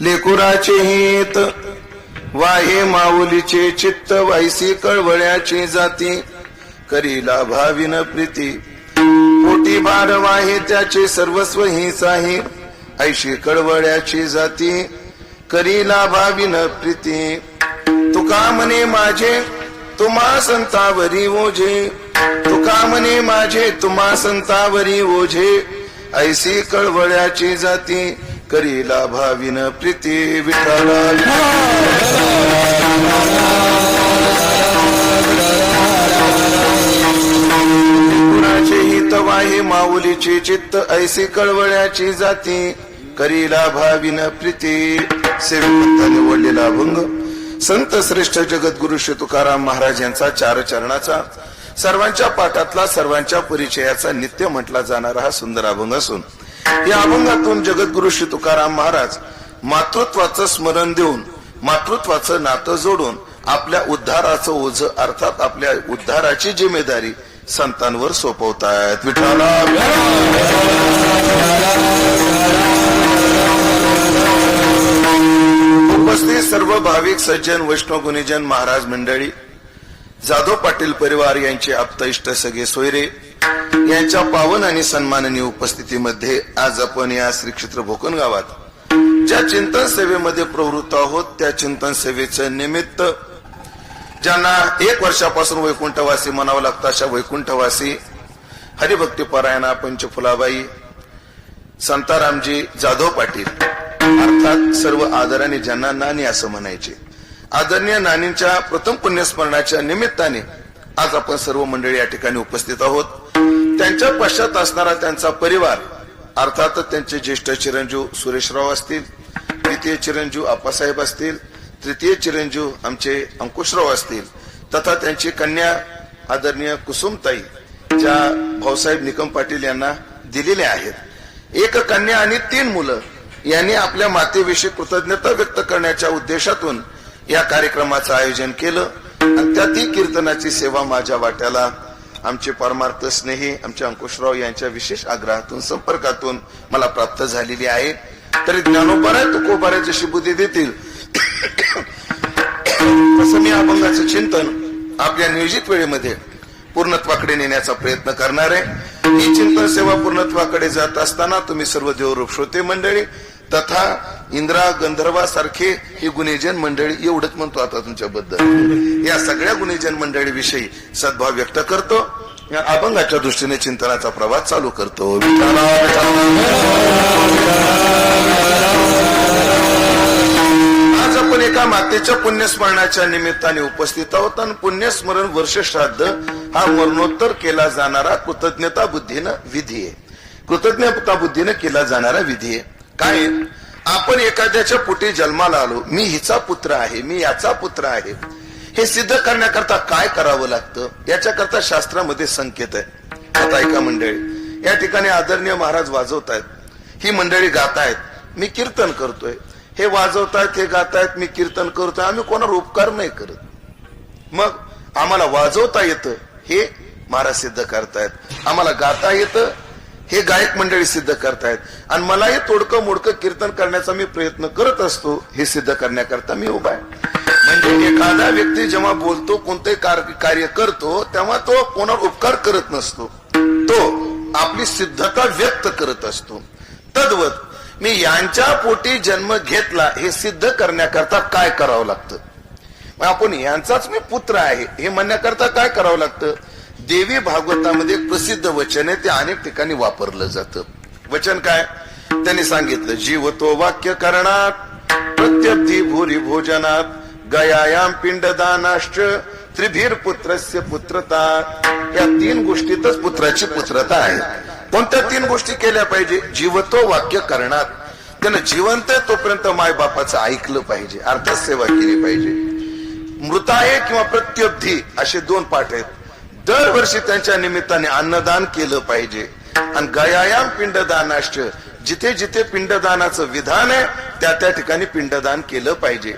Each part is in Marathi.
लेकुराचे हित. वाहे माऊलीचे चित्त वायसी कळवळ्याची जाती. करीला भाविन प्रीती. पोटी भार वाहे त्याचे सर्वस्व ही आहे ऐशी कळवळ्याची जाती. करीला भाविन प्रीती. तुका म्हणे माझे तुम्हा संतावरी ओझे. तुका म्हणे माझे तुम्हा संतावरी ओझे. ऐसी कळवळ्याची जाती. करीला भाविन प्रीती विठाला कुणाचे हित माऊलीची चित्त ऐसी कळवळ्याची जाती. करीला भाविन प्रीती. सेवकांनी निवडलेला अभंग. संत श्रेष्ठ जगद्गुरु श्री तुकाराम महाराज यांचा चार चरणाचा सर्वांच्या पाठातला सर्वांच्या परिचयाचा नित्य म्हटला जाणारा हा सुंदर अभंग असून या अभंगातून जगद्गुरु श्री तुकाराम महाराज मातृत्वाचं स्मरण देऊन मातृत्वाचं नातं जोडून आपल्या उद्धाराचं ओझ अर्थात आपल्या उद्धाराची जिम्मेदारी संतांवर सोपवतायत. विठाला उपस्थित सर्व भाविक सज्जन वैष्णव गुणीजन महाराज मंडळी जाधव पाटील परिवार यांचे आप्त इष्ट सगळे सोयरे यांच्या पावन आणि सन्माननीय उपस्थितीमध्ये आज आपण या श्री क्षेत्र भोकन गावात ज्या चिंतन सेवेमध्ये प्रवृत्त आहोत त्या चिंतन सेवेचं निमित्त ज्यांना एक वर्षापासून वैकुंठवासी म्हणावं लागतं अशा वैकुंठवासी हरिभक्तीपरायणा पंच पंचफुलाबाई संतारामजी जाधव पाटील अर्थात सर्व आदराने ज्यांना नानी असं म्हणायचे. आदरणीय नानींच्या प्रथम पुण्यस्मरणाच्या निमित्ताने आज आपण सर्व मंडळी या ठिकाणी उपस्थित आहोत. त्यांच्या पश्चात असणारा त्यांचा परिवार अर्थात त्यांचे ज्येष्ठ चिरंजीव सुरेशराव असतील द्वितीय चिरंजीव आप्पासाहेब असतील तृतीय चिरंजीव आमचे अंकुशराव असतील तथा त्यांची कन्या आदरणीय कुसुमताई ज्या भाऊसाहेब निकम पाटील यांना दिलेल्या आहेत. एक कन्या आणि तीन मुलं यांनी आपल्या मातेविषयी कृतज्ञता व्यक्त करण्याच्या उद्देशातून या कार्यक्रमाचं आयोजन केलं. आणि त्या ती कीर्तनाची सेवा माझ्या वाट्याला आमचे परमार्थ स्नेही आमचे अंकुशराव यांच्या विशेष आग्रहातून संपर्कातून मला प्राप्त झालेली आहे. तरी ज्ञानोबाराय तुकोबाराय जशी बुद्धी देतील. तसं मी अभंगाचं चिंतन आपल्या नियोजित वेळेमध्ये पूर्णत्वाकडे नेण्याचा प्रयत्न करणार आहे. ही चिंतन सेवा पूर्णत्वाकडे जात असताना तुम्ही सर्व देवरूप श्रोते मंडळी तथा इंद्रा गंधर्वा सारखे ही गुणेजन मंडळी एवढंच म्हणतो आता तुमच्याबद्दल. या सगळ्या गुन्हेजन मंडळी विषयी सद्भाव व्यक्त करतो. या अभंगाच्या दृष्टीने चिंतनाचा प्रवास चालू करतो. आज आपण एका मातेच्या पुण्यस्मरणाच्या निमित्ताने उपस्थित आहोत आणि पुण्यस्मरण वर्ष श्राद्ध हा मरणोत्तर केला जाणारा कृतज्ञता बुद्धीनं विधी आहे. कृतज्ञता बुद्धीनं केला जाणारा विधी आहे. काय? आपण एखाद्याच्या पोटी जन्माला आलो मी हिचा पुत्र आहे मी याचा पुत्र आहे. हे सिद्ध करण्याकरता काय करावं लागतं? याच्याकरता शास्त्रामध्ये संकेत आहे. आता ऐका मंडळी या ठिकाणी आदरणीय महाराज वाजवत आहेत ही मंडळी गातायत. मी कीर्तन करतोय. हे वाजवतायत हे गातायत मी कीर्तन करतोय. आम्ही कोणावर उपकार नाही करत. मग आम्हाला वाजवता येतं हे महाराज सिद्ध करतायत. आम्हाला गाता येतं हे गायक मंडळी सिद्ध करतायत. आणि मलाही तोडकं मोडकं कीर्तन करण्याचा मी प्रयत्न करत असतो हे सिद्ध करण्याकरता मी उभा आहे. म्हणजे एखादा व्यक्ती जेव्हा बोलतो कोणते कार्य करतो तेव्हा तो कोणावर उपकार करत नसतो. तो आपली सिद्धता व्यक्त करत असतो. तद्वत मी यांच्या पोटी जन्म घेतला हे सिद्ध करण्याकरता काय करावं लागतं? आपण यांचाच मी पुत्र आहे हे म्हणण्याकरता काय करावं लागतं? देवी भागवतामध्ये प्रसिद्ध वचन आहे ते अनेक ठिकाणी वापरलं जातं. वचन काय? त्यांनी सांगितलं जीवतो वाक्य करणात प्रत्यब्धी भूरी भोजनात गयायाम पिंडदानाश्च त्रिभीर पुत्रस्य पुत्रता. या तीन गोष्टीतच पुत्राची पुत्रता आहे कोणत्या तीन गोष्टी केल्या पाहिजे? जीवतो वाक्य करणात. त्यानं जिवंत तोपर्यंत माय बापाचं ऐकलं पाहिजे अर्थात सेवा केली पाहिजे. मृताये किंवा प्रत्यब्धी असे दोन पाठ आहेत. दरवर्षी त्यांच्या निमित्ताने अन्नदान केलं पाहिजे. आणि गयायाम पिंडदानाश्च जिथे जिथे पिंडदानाचं विधान आहे त्या त्या ठिकाणी पिंडदान केलं पाहिजे.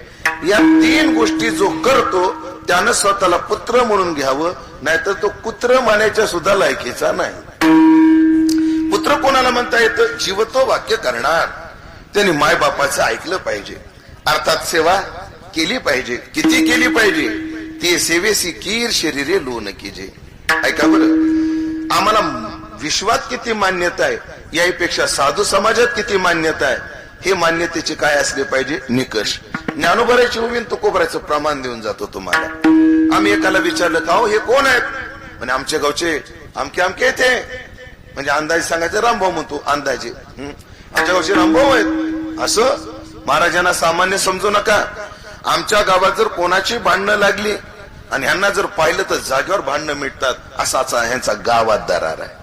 या तीन गोष्टी जो करतो त्यानं स्वतःला पुत्र म्हणून घ्यावं नाहीतर तो कुत्र मानायच्या सुद्धा लायकीचा नाही. पुत्र कोणाला म्हणता येतं? जीवतो वाक्य करणार. त्यांनी मायबापाचं ऐकलं पाहिजे. अर्थात सेवा केली पाहिजे. किती केली पाहिजे? ते सेवेसी कीर शरीरे लोन कीजे. ऐका बरं. आम्हाला विश्वात किती मान्यता आहे? याहीपेक्षा साधू समाजात किती मान्यता आहे? हे मान्यतेचे काय असले पाहिजे? निकष. ज्ञानोबराची तो तुकोबराचं प्रमाण देऊन जातो तुम्हाला. आम्ही एकाला विचारलं का हो हे कोण आहेत? म्हणजे आमच्या गावचे आमके आमके येते म्हणजे अंदाजे सांगायचं रामभाऊ म्हणतो अंदाजे. आमच्या गावचे रामभाऊ आहेत. असं? महाराजांना सामान्य समजू नका. आमच्या गावात जर कोणाची भांडणं लागली आणि ह्यांना जर पाहिलं तर जागेवर भांडणं मिटतात असाचा ह्यांचा गावात दरार आहे.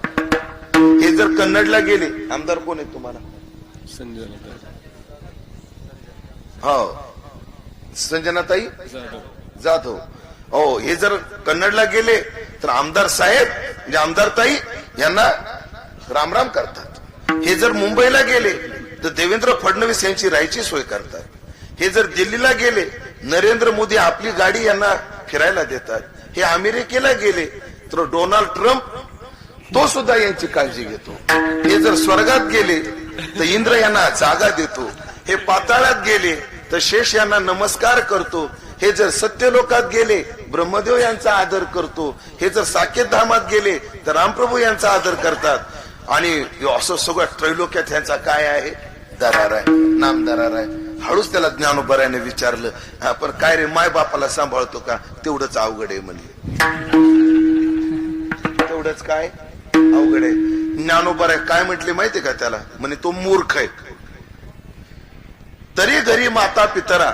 हे जर कन्नडला गेले आमदार कोण आहेत तुम्हाला? संजय हो. संजनाताई जाधव. हो हे जर कन्नडला गेले तर आमदार साहेब म्हणजे आमदार ताई यांना रामराम करतात. हे जर मुंबईला गेले तर देवेंद्र फडणवीस यांची राहायची सोय करतात. हे जर दिल्लीला गेले नरेंद्र मोदी आपली गाडी यांना फिरायला देतात. हे अमेरिकेला गेले तर डोनाल्ड ट्रम्प तो सुद्धा यांची काळजी घेतो. हे जर स्वर्गात गेले तर इंद्र यांना जागा देतो. हे पाताळात गेले तर शेष यांना नमस्कार करतो. हे जर सत्य लोकात गेले ब्रह्मदेव यांचा आदर करतो. हे जर साकेत धामात गेले तर रामप्रभू यांचा आदर करतात. आणि असं सगळं त्रैलोक्यात यांचा काय आहे? दरार आहे. नाम दरार आहे. हळूच त्याला ज्ञानोबऱ्याने विचारलं पण काय रे माय बापाला सांभाळतो का? तेवढंच अवघड आहे म्हणले. तेवढंच काय? अवघड आहे. ज्ञानोबऱ्या काय म्हटले माहितीये का त्याला? म्हणे तो मूर्ख आहे. तरी घरी माता पितरा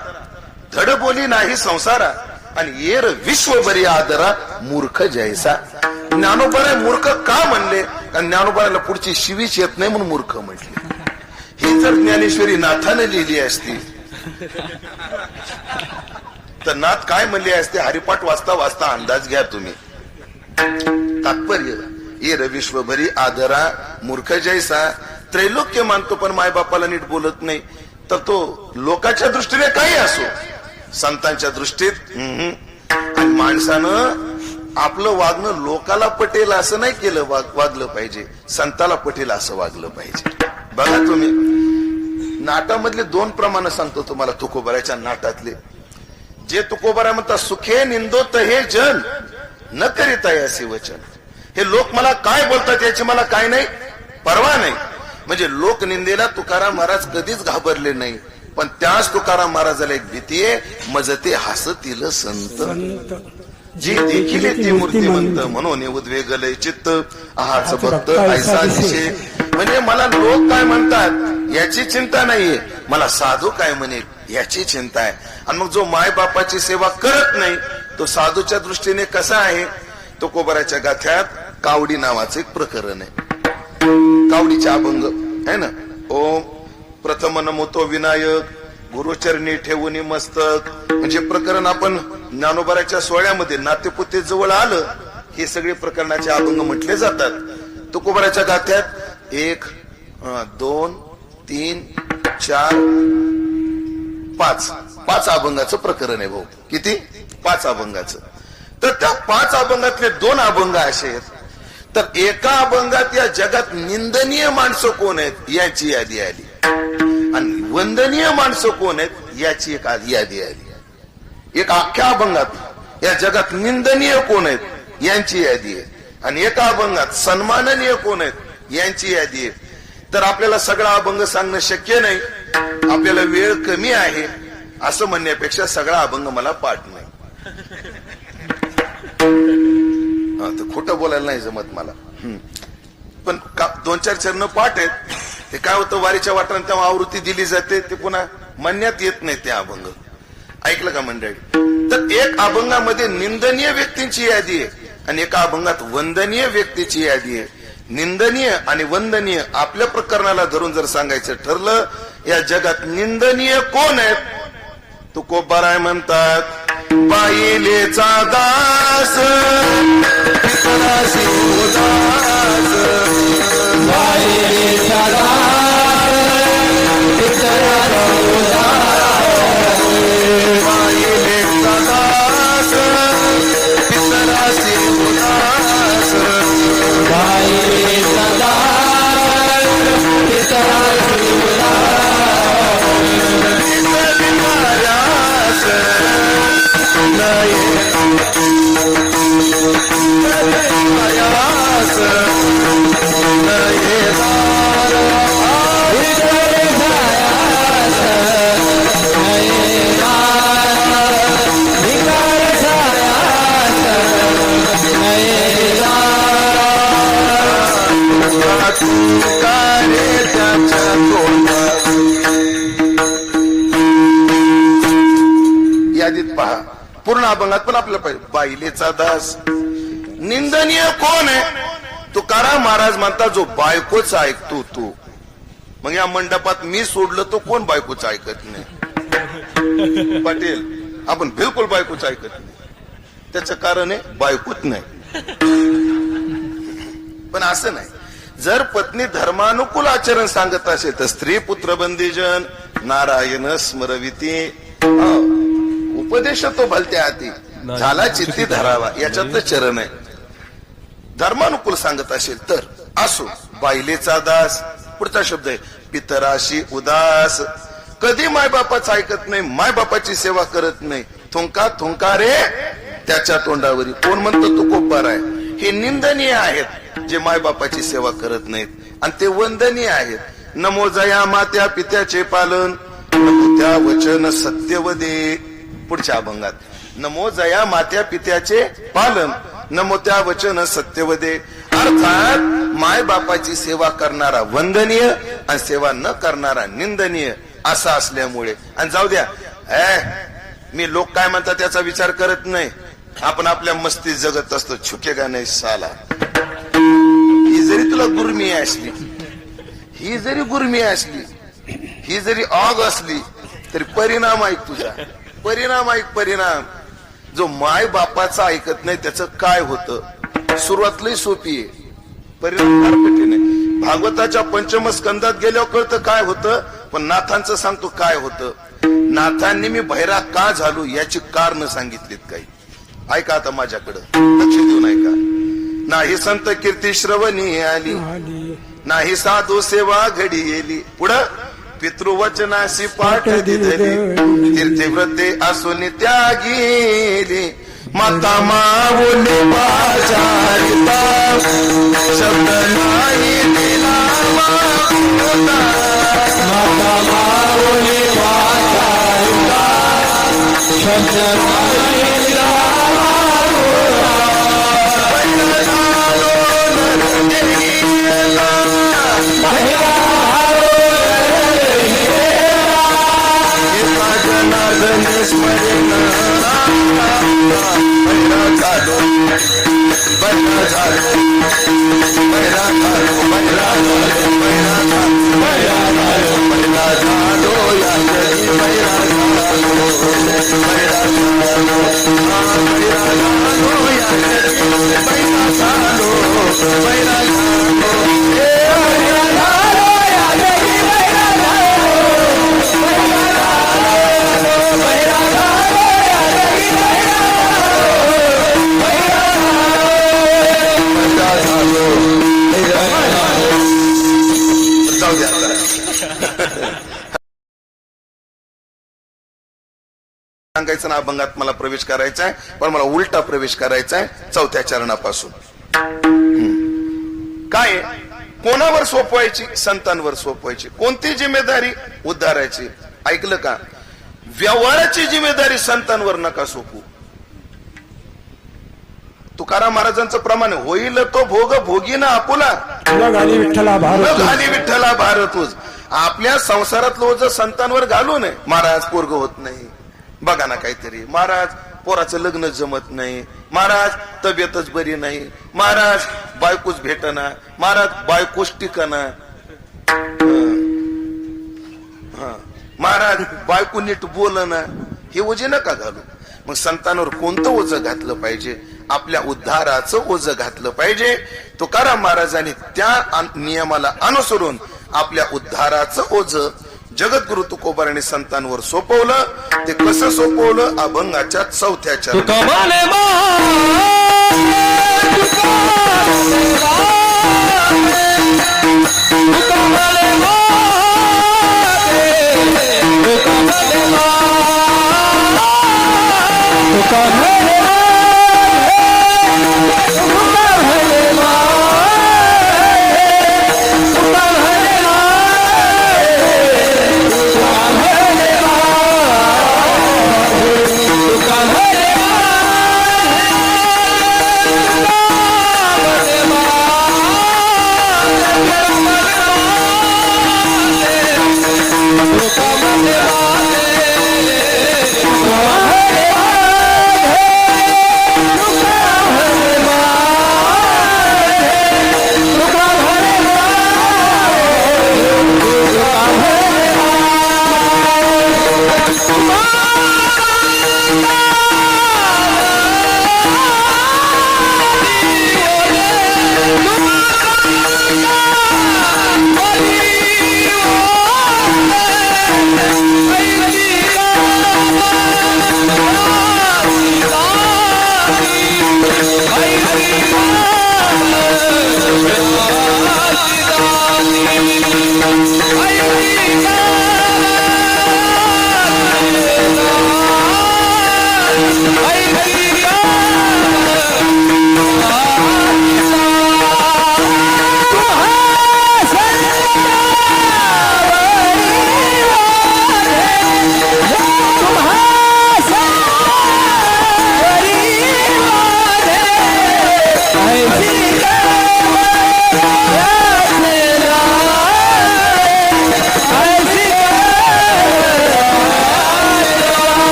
धड बोली नाही संसारा आणि येर विश्व बरी आदरा मूर्ख जैसा. ज्ञानोबराय मूर्ख का म्हणले? कारण ज्ञानोबराला पुढची शिवीच येत नाही म्हणून मूर्ख म्हटले. ही जर ज्ञानेश्वरी नाथाने लिहिली असती. तर नाथ काय म्हणले असते? हरिपाठ वाचता वाचता अंदाज घ्या तुम्ही. तात्पर्य ये रविश्वभरी आदरा मूर्ख जैसा. त्रैलोक्य मानतो पण मायबापाला नीट बोलत नाही. तर तो लोकाच्या दृष्टीने काही असो. संतांच्या दृष्टीत हम्म. आणि माणसानं आपलं वागणं लोकाला पटेल असं नाही केलं वाग- वागलं पाहिजे. संताला पटेल असं वागलं पाहिजे. बघा तुम्ही. नाटामधले दोन प्रमाण सांगतो तुम्हाला तुकोबराच्या नाटातले. जे तुकोबरा म्हणतात सुखे निंदोत हे जन न करीता याचे वचन. हे लोक मला काय बोलतात याची मला काय नाही? परवा नाही. म्हणजे लोक निंदेला तुकाराम महाराज कधीच घाबरले नाही. पण त्याच तुकाराम महाराजाला एक भीती आहे मजते हसतील संत. जी देखील ती मूर्तिमंत म्हणून उद्वेगलय चित्त आहाच भक्त ऐसा दिसे म्हणजे मला लोक काय म्हणतात याची चिंता नाहीये. मला साधू काय म्हणेल याची चिंता आहे. आणि मग जो माय बापाची सेवा करत नाही तो साधूच्या दृष्टीने कसा आहे? तो कोबराच्या गाथ्यात कावडी नावाचं एक प्रकरण आहे. कावडीचे अभंग है ना? ओम प्रथम नमोतो विनायक गुरुचरणी ठेवून मस्तक. म्हणजे प्रकरण आपण ज्ञानोबराच्या सोहळ्यामध्ये नातेपुते जवळ आलं हे सगळे प्रकरणाचे अभंग म्हटले जातात. तुकोबराच्या गाथ्यात एक दोन तीन चार पाच. पाच अभंगाचं प्रकरण आहे भाऊ. किती? पाच अभंगाचं. तर त्या पाच अभंगातले दोन अभंग असे आहेत. तर एका अभंगात या जगात निंदनीय माणसं कोण आहेत याची यादी आली. वंदनीय माणसं कोण आहेत याची एक आधी यादी आली एक अख्ख्या अभंगात या जगात निंदनीय कोण आहेत यांची यादी आहे. आणि एका अभंगात सन्माननीय कोण आहेत यांची यादी आहे. तर आपल्याला सगळा अभंग सांगणं शक्य नाही. आपल्याला वेळ कमी आहे असं म्हणण्यापेक्षा सगळा अभंग मला पाठ नाही. खोटं बोलायला नाही जमत मला. हम्म. पण का- दोन चार चरण पाठ आहेत. ते काय होतं वारीच्या वाटाने तेव्हा आवृत्ती दिली जाते ते पुन्हा म्हणण्यात येत नाही ते अभंग. ऐकलं का मंडळी? तर एक अभंगामध्ये निंदनीय व्यक्तींची यादी आहे आणि एका अभंगात वंदनीय व्यक्तीची यादी आहे. निंदनीय आणि वंदनीय आपल्या प्रकरणाला धरून जर सांगायचं ठरलं या जगात निंदनीय कोण आहेत? तो कोबाराय म्हणतात पाहिलेचा दास पितराशी उदास बाईलेचा दास. निंदनीय कोण आहे? तुकाराम महाराज म्हणतात जो बायकोच ऐकतो तो. मग या मंडपात मी सोडलं तो कोण बायकोच ऐकत नाही? पाटील आपण बिलकुल बायकोच ऐकत नाही. त्याचं कारण आहे बायकोच नाही. पण असं नाही. जर पत्नी धर्मानुकूल आचरण सांगत असेल तर स्त्री पुत्र बंदीजन नारायण स्मरविती. उपदेश तो भलत्या हाती झाला चित्ती धरावा. याच्यात चरण आहे. धर्मानुकूल सांगत असेल तर असो. बायलेचा दास पुढचा शब्द आहे पितराशी उदास. कधी मायबापाचं ऐकत नाही मायबापाची सेवा करत नाही. थुंका थुंका रे. त्याच्या तोंडावरी. कोण म्हणतो तू कोपार आहे? हे निंदनीय आहेत जे मायबापाची सेवा करत नाहीत. आणि ते वंदनीय आहेत. नमो जया मात्या पित्याचे पालन. त्या वचन सत्यवदे. पुढच्या अभंगात. नमो जया मात्या पित्याचे पालन नमो त्या वचन सत्यवदे. अर्थात माय बापाची सेवा करणारा वंदनीय आणि सेवा न करणारा निंदनीय असा असल्यामुळे. आणि जाऊ द्या. ए मी लोक काय म्हणतात त्याचा विचार करत नाही. आपण आपल्या मस्ती जगत असतो. छुकेगा नाही साला? ही जरी तुला गुरमी असली ही जरी गुरमी असली ही जरी आग असली तरी परिणाम ऐक तुझा. परिणाम ऐक परिणाम. जो माय बापाचा ऐकत नाही त्याचं काय होतं? सुरुवात लई सोपी आहे. परिणाम फार कठीण आहे. भागवताच्या पंचम स्कंदात गेल्यावर कळतं काय होतं? पण नाथांचं सांगतो काय होतं? नाथांनी मी भैरा का झालो याची कारण सांगितलीत काही. ऐका आता माझ्याकडं. लक्ष देऊन ऐका. नाही संत कीर्ती श्रवणी आली. नाही साधू सेवा घडी येली पुढं? पितृवचनाशी पाठ दिधली तीर्थव्रते असून त्यागीली माता माऊली पाचारिता शब्द नाही दिला माता माऊली पाचारिता शब्द सांगायचं ना अभंगात मला प्रवेश करायचा आहे पण मला उलटा प्रवेश करायचा आहे चौथ्या चरणापासून. काय? कोणावर सोपवायची? संतांवर सोपवायची. कोणती जिम्मेदारी? उद्धारायची ऐकलं का? व्यवहाराची जिम्मेदारी संतांवर नका सोपू तुकाराम महाराजांचं प्रमाण होईल तो भोग भोगी ना आपुला घाली विठ्ठला भारतूज. आपल्या संसारात लोज संतांवर घालू नये. महाराज पोरग होत नाही. बघा ना काहीतरी. महाराज पोराचं लग्न जमत नाही. महाराज तब्येतच बरी नाही. महाराज बायकोच भेटना. महाराज बायकोच टिकना. महाराज बायको नीट बोलना. हे ओझे नका घालू. मग संतांवर कोणतं ओझं घातलं पाहिजे? आपल्या उद्धाराचं ओझं घातलं पाहिजे. तुकाराम महाराजांनी त्या नियमाला अनुसरून आपल्या उद्धाराचं ओझं जगद्गुरु तुकोबाराने संतांवर सोपवलं. ते कसं सोपवलं? अभंगाच्या चौथ्या चरणात.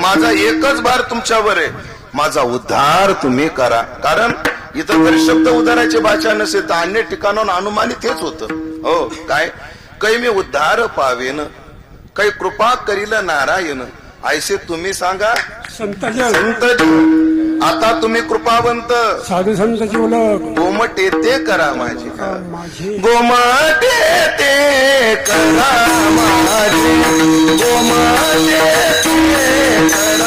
माझा एकच भार तुमच्यावर आहे. माझा उद्धार तुम्ही करा. कारण इथं जरी शब्द उद्धाराची भाषा नसेल तर अन्य ठिकाणाहून अनुमानित हेच होतं. हो काय? काही मी उद्धार पावेन काही कृपा करील नारायण. ऐसे तुम्ही सांगा संतांच्या संत आता तुम्ही कृपावंत. साधू संतांची ओळख गोमटे ते करा माझे गोमटे ते करा माझे. गोमटे ते करा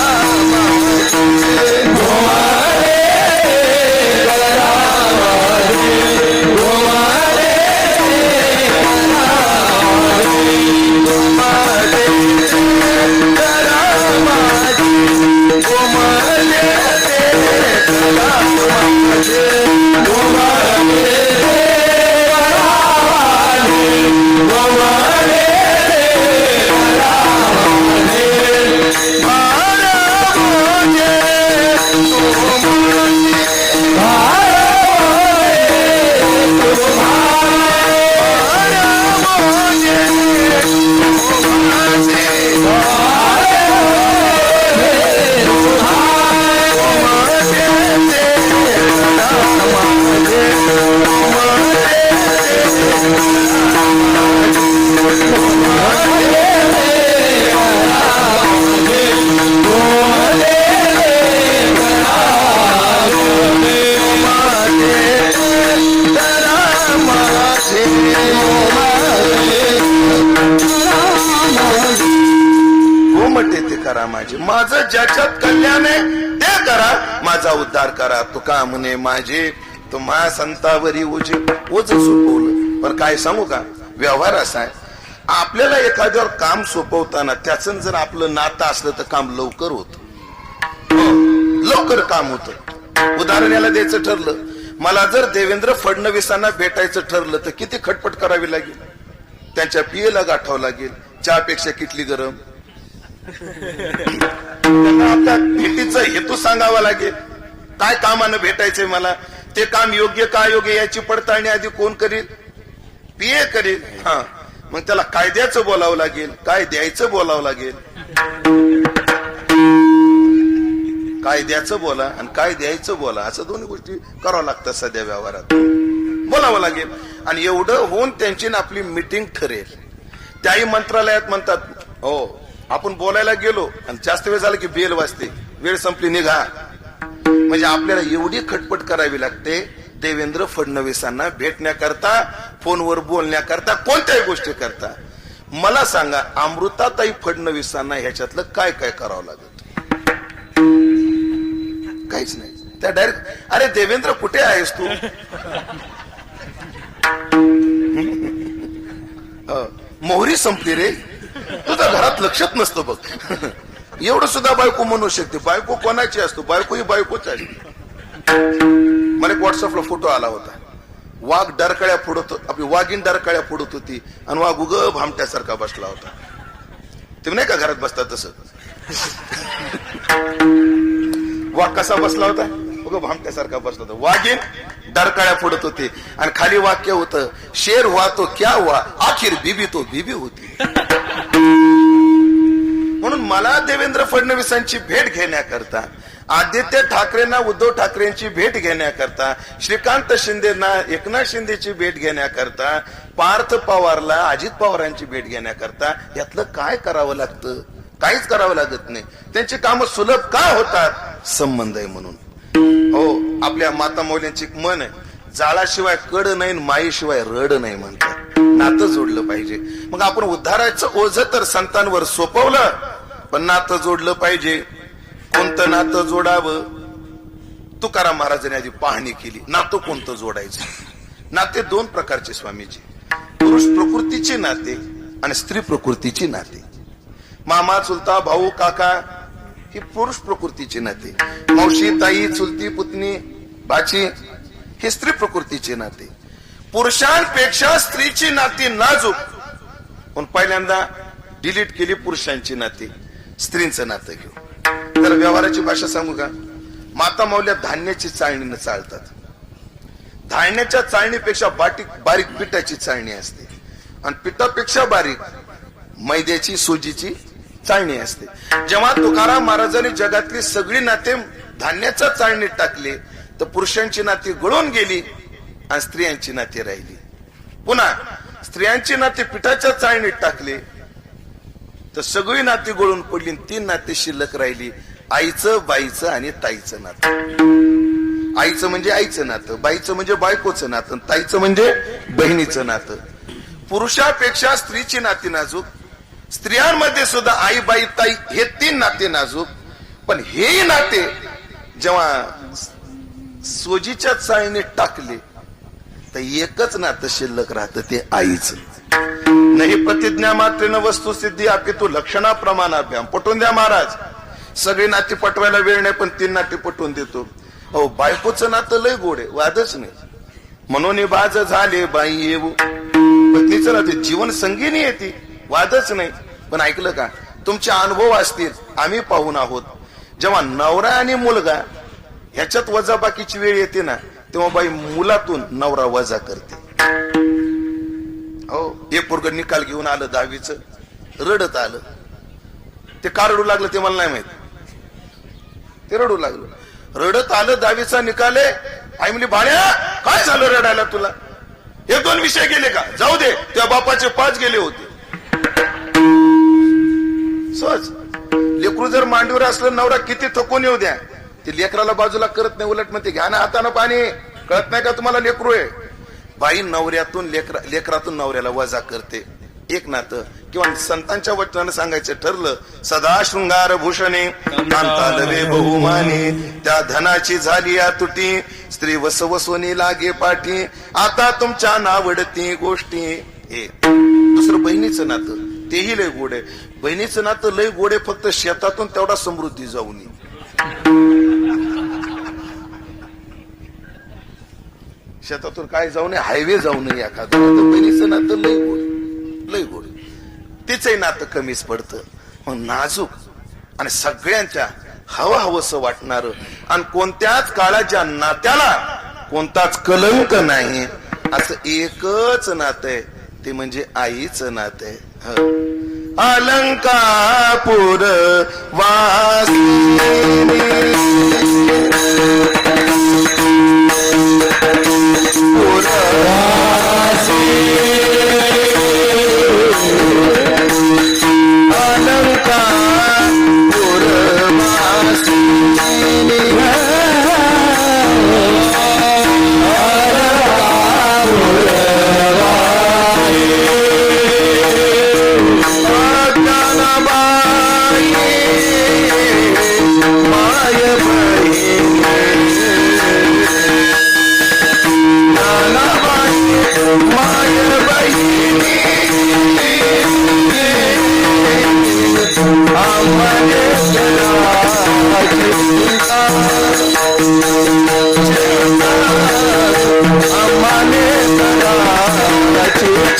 म्हणे माझे तुम्हा संतावरी ओझे ओझ सोपवलं पण काय सांगू का? व्यवहार असा आहे. आपल्याला एखाद्यावर काम सोपवताना त्याचं जर आपलं नातं असलं तर काम लवकर होत. हो, लवकर काम होत. उदाहरण याला द्यायचं ठरलं. मला जर देवेंद्र फडणवीसांना भेटायचं ठरलं तर किती खटपट करावी लागेल? त्यांच्या पियेला गाठावं लागेल. चहापेक्षा किटली गरम. त्यांना आपल्या भेटीचा हेतू सांगावा लागेल. काय कामानं भेटायचंय मला? ते काम योग्य का योग्य याची पडताळणी आधी कोण करील? पीए करील. हा. मग त्याला कायद्याचं बोलावं लागेल काय द्यायचं बोलावं लागेल? काय द्यायचं बोला आणि काय द्यायचं बोला असं दोन्ही गोष्टी करावं लागतात सध्या व्यवहारात. बोलावं लागेल. आणि एवढं होऊन त्यांची आपली मिटिंग ठरेल. त्याही मंत्रालयात म्हणतात हो आपण बोलायला गेलो आणि जास्त वेळ झाला की बेल वाजते. वेळ संपली निघा. म्हणजे आपल्याला एवढी खटपट करावी लागते देवेंद्र फडणवीसांना भेटण्याकरता फोनवर बोलण्याकरता कोणत्याही गोष्टी करता. मला सांगा अमृताताई फडणवीसांना ह्याच्यातलं काय काय करावं लागत काहीच नाही. त्या डायरेक्ट अरे देवेंद्र कुठे आहेस तू? मोहरी संपली रे. तुझं घरात लक्षात नसतं बघ. एवढं सुद्धा बायको म्हणू शकते. बायको कोणाची असतो? बायको ही बायकोच असते मला एक व्हॉट्सअपला फोटो आला होता. वाघ डरकळ्या फोडत हो-, आपली वाघीण डरकळ्या फोडत होती आणि वाघ उग भामट्यासारखा बसला होता. तुम्ही नाही का घरात बसता तसं? वाघ कसा बसला होता? उग भामट्यासारखा बसला होता. वाघीण डरकळ्या फोडत होती आणि खाली वाक्य होतं शेर हुआ तो क्या हुआ आखिर बीबी तो बीबी होती. मला देवेंद्र फडणवीसांची भेट घेण्याकरता आदित्य ठाकरेंना उद्धव ठाकरेंची भेट घेण्याकरता श्रीकांत शिंदेना एकनाथ शिंदेची भेट घेण्याकरता पार्थ पवारला अजित पवारांची भेट घेण्याकरता यातलं काय करावं लागतं? काहीच करावं लागत नाही. त्यांची कामं सुलभ का होतात? संबंध आहे म्हणून. हो आपल्या माता मौल्यांची मन आहे. जाळाशिवाय कड नाही माईशिवाय रड नाही म्हणतात. नातं जोडलं पाहिजे. मग आपण उद्धाराचं ओझ तर संतांवर सोपवलं पण नातं जोडलं पाहिजे. कोणतं नातं जोडावं? तुकाराम महाराजांनी आधी पाहणी केली. नातं कोणतं जोडायचं? नाते दोन प्रकारचे स्वामीजी. पुरुष प्रकृतीचे नाते आणि स्त्री प्रकृतीचे नाते. मामा चुलता भाऊ काका ही पुरुष प्रकृतीचे नाते. मावशी ताई चुलती पुतणी बाची हे स्त्री प्रकृतीचे नाते. पुरुषांपेक्षा स्त्रीची नाती नाजूक. पण पहिल्यांदा डिलीट केली पुरुषांची नाती. स्त्रीचं नातं घेऊ. तर व्यवहाराची भाषा सांगू का? माता मौल्या धान्याची चाळणीनं चालतात धान्याच्या चाळणीपेक्षा बाटीक बारीक पिठाची चाळणी असते. आणि पिठापेक्षा बारीक मैद्याची सुजीची चाळणी असते. जेव्हा तुकाराम महाराजांनी जगातली सगळी नाते धान्याच्या चाळणीत टाकले तर पुरुषांची नाती गळून गेली आणि स्त्रियांची नाती राहिली. पुन्हा स्त्रियांची नाती पिठाच्या चाळणीत टाकले तर सगळी नाती गळून पडली आणि तीन नाते शिल्लक राहिली. आईचं बाईचं आणि ताईचं नातं. आईचं म्हणजे आईचं नातं बाईचं म्हणजे बायकोचं नातं ताईचं म्हणजे बहिणीचं नातं. पुरुषापेक्षा स्त्रीची नाती नाजूक. स्त्रियांमध्ये सुद्धा आई बाई ताई हे तीन नाते नाजूक. पण हेही नाते जेव्हा सोजीच्या चाळीने टाकले तर एकच नातं शिल्लक राहतं ते आईचं नाही प्रतिज्ञा मात्रेनं वस्तुस्थिती आपली तू लक्षणाप्रमाण अभ्याम पटवून द्या महाराज. सगळी नाती पटवायला वेळ नाही पण तीन नाती पटवून देतो. अहो बायकोचं नातं लय गोड आहे वादच नाही. म्हणून बाज झाले बाई येऊ. पत्नीचं नाते जीवन संगीनी येते वादच नाही. पण ऐकलं का? तुमचे अनुभव असतील आम्ही पाहून आहोत. जेव्हा नवरा आणि मुलगा ह्याच्यात वजाबाकीची वेळ येते ना तेव्हा बाई मुलातून नवरा वजा करते. हो हे पोरग निकाल घेऊन आलं दहावीच रडत आलं. ते का रडू लागलं ते मला नाही माहीत. ते रडू लागलं. रडत आलं दहावीचा निकाल आई म्हणली भाड्या काय झालं रडायला तुला? हे दोन विषय गेले का? जाऊ दे त्या बापाचे पाच गेले होते. सहज. लेकरू जर मांडीवर असलं नवरा किती थकून येऊ द्या. ते लेकराला बाजूला करत नाही उलट म्हणते घ्या ना हातानं पाणी. कळत नाही का तुम्हाला लेकरू आहे? बाई नवऱ्यातून लेकरा लेकरातून नवऱ्याला वजा करते. एक नातं. किंवा संतांच्या वचनानं सांगायचं ठरलं सदा शृंगार भूषणे कांतालवे बहुमाने त्या धनाची झाली या तुटी स्त्री वसवसोनी लागे पाठी आता तुमच्या नावडती गोष्टी. हे. दुसरं बहिणीचं नातं. तेही लय गोड आहे. बहिणीचं नातं लय गोडे फक्त शेतातून तेवढा समृद्धी जाऊ शेतातून काय जाऊ नये हायवे जाऊ नये एखादं. नातं बहिणीचं नातं गोड लई गोड. तिचंही नातं कमीच पडतं. मग नाजूक आणि सगळ्यांच्या हवं हवस वाटणार आणि कोणत्याच काळाच्या नात्याला कोणताच कलंक नाही. असं एकच नातं आहे. ते म्हणजे आईचं नातं आहे. हं.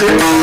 अलंकापूर ज्ञानाबाई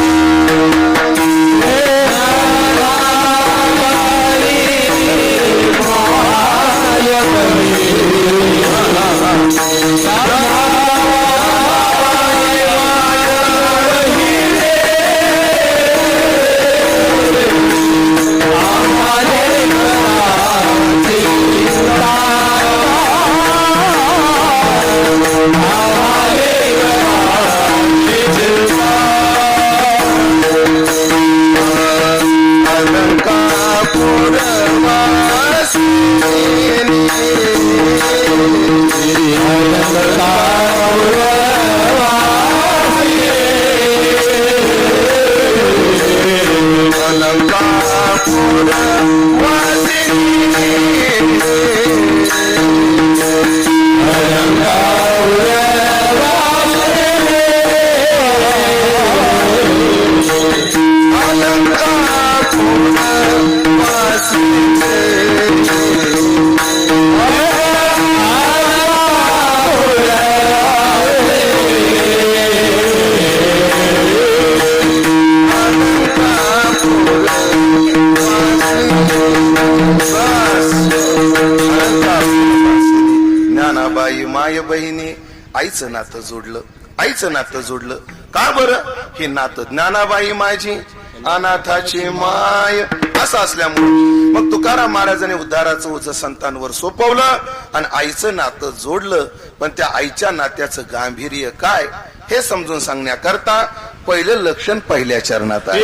आईचं नातं जोडलं. आईचं नातं जोडलं. का बरं? हे नातं ज्ञानाबाई माझी अनाथाची माय. असं असल्यामुळे मग तुकाराम महाराजांनी उद्धाराचं ओझ संतांवर सोपवलं आणि आईचं नातं जोडलं. पण त्या आईच्या नात्याचं गांभीर्य काय हे समजून सांगण्याकरता पहिलं लक्षण पहिल्या चरणात आहे.